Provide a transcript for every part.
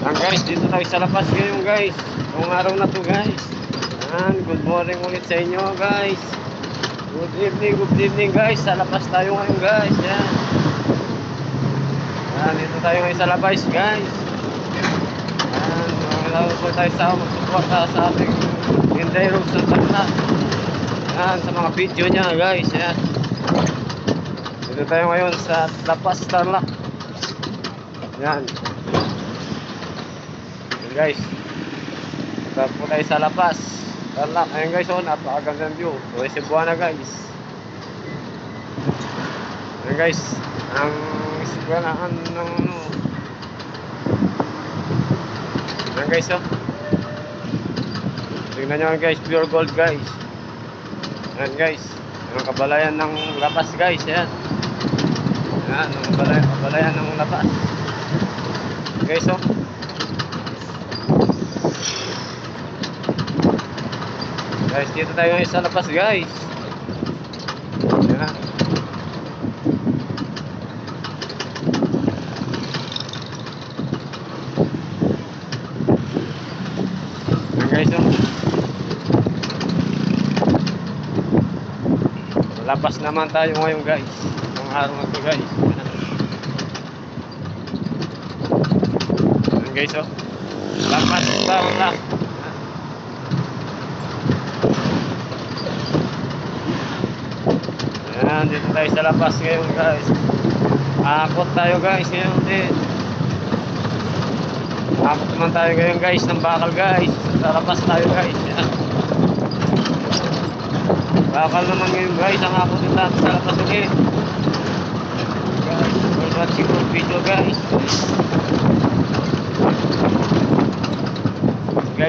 Yan guys, dito tayo sa labas ngayon guys. Ngayong araw na to guys. Yan, good morning ulit sa inyo guys. Good evening, good evening guys. Sa labas tayo ngayon guys. Yan. Yan, dito tayo ngayon sa labas guys. Yan, mga po tayo sa magsuporta sa ating Inday Road sa Tacna. Yan, sa mga video niya guys. Yan. Dito tayo ngayon sa Lapas Tarlac. Yan. Guys. Punta po tayo sa Lapas. Tarlac. Ayan guys, oh, napakagandang view. O, Cebuana guys. Ayan guys. Ang Cebuanaan ng ano. Ayan guys, oh. Tingnan nyo guys, pure gold guys. Ayan guys. Ang kabalayan ng Lapas guys, yan. Yan, ang kabalayan, ng Lapas. Guys, oh. Guys, dito tayo ngayon sa labas, guys. Yan. Yan, guys, oh. Naman tayo ngayon, guys. Ang araw na to, guys. Yan, guys, oh. Labas, labas. Ayan, dito tayo sa labas ngayon guys. Akot tayo guys ngayon din. Akot naman tayo ngayon guys ng bakal guys. Sa labas tayo guys. Ayan. Bakal naman ngayon guys. Ang akot din natin sa labas ulit. Guys, for watching our video guys.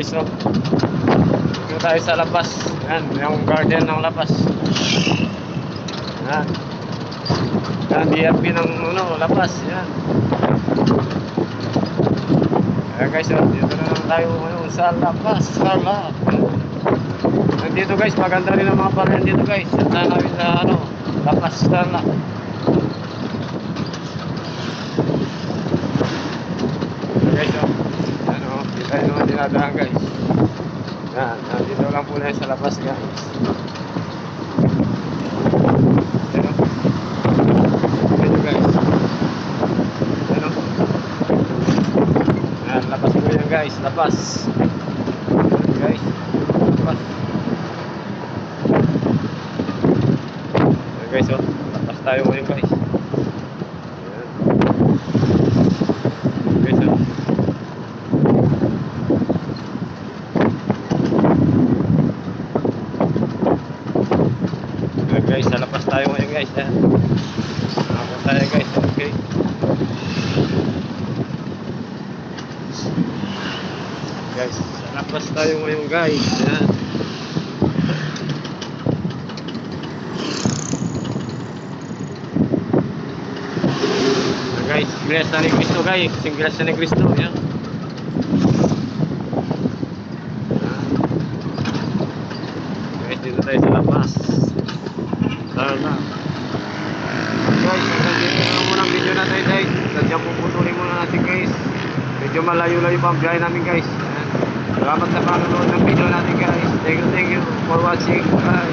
Guys, so. Dito tayo sa labas. Ayan, yung garden ng labas. Yan. Yan, DRP ng ano, lapas. Yan. Ayan guys, oh, dito na naman tayo ngayon sa lapas. Sa lap. Nandito guys, maganda rin ang mga baryan dito guys. At namin sa ano, lapas sa lap. Ayan guys, oh. Ano, dito dinadaan guys. Yan, nandito lang po na yan sa labas guys. Guys? Ano? Yan, lapas mo yan guys, lapas. Yan, guys, lapas. Yan guys, oh. Lapas tayo ngayon guys. Yan. Guys, oh. Yan guys, sa lapas tayo ngayon guys. Yan. Ako tayo guys, okay. Guys, sa lapas tayo ngayon guys. Yan. Yan, guys, Iglesia ni Cristo guys. Iglesia ni Cristo. Yan. Guys, dito tayo sa lapas. Sana. Guys, hanggang dito na lang muna ang video natin guys. Sadyang puputulin muna natin guys. Medyo malayo-layo pa ang biyahe namin guys. Salamat sa panonood ng video natin guys. Thank you, thank you for watching. Bye.